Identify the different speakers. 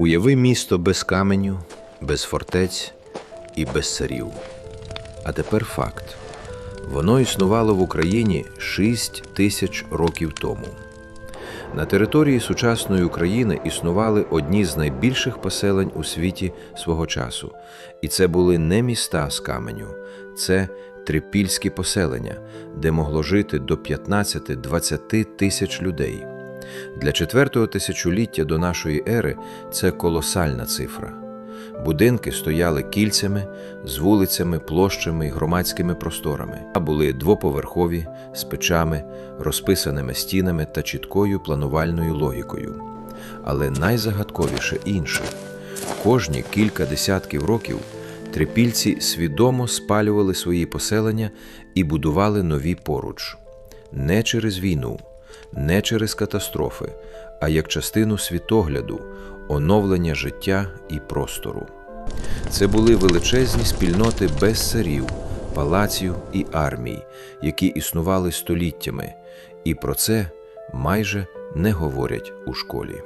Speaker 1: Уяви місто без каменю, без фортець і без царів. А тепер факт: воно існувало в Україні 6 тисяч років тому. На території сучасної України існували одні з найбільших поселень у світі свого часу, і це були не міста з каменю, це трипільські поселення, де могло жити до 15-20 тисяч людей. Для четвертого тисячоліття до нашої ери це колосальна цифра. Будинки стояли кільцями з вулицями, площами і громадськими просторами, а були двоповерхові з печами, розписаними стінами та чіткою планувальною логікою. Але найзагадковіше інше кожні кілька десятків років трипільці свідомо спалювали свої поселення і будували нові поруч не через війну, не через катастрофи, а як частину світогляду, оновлення життя і простору. Це були величезні спільноти без царів, палаців і армій, які існували століттями, і про це майже не говорять у школі.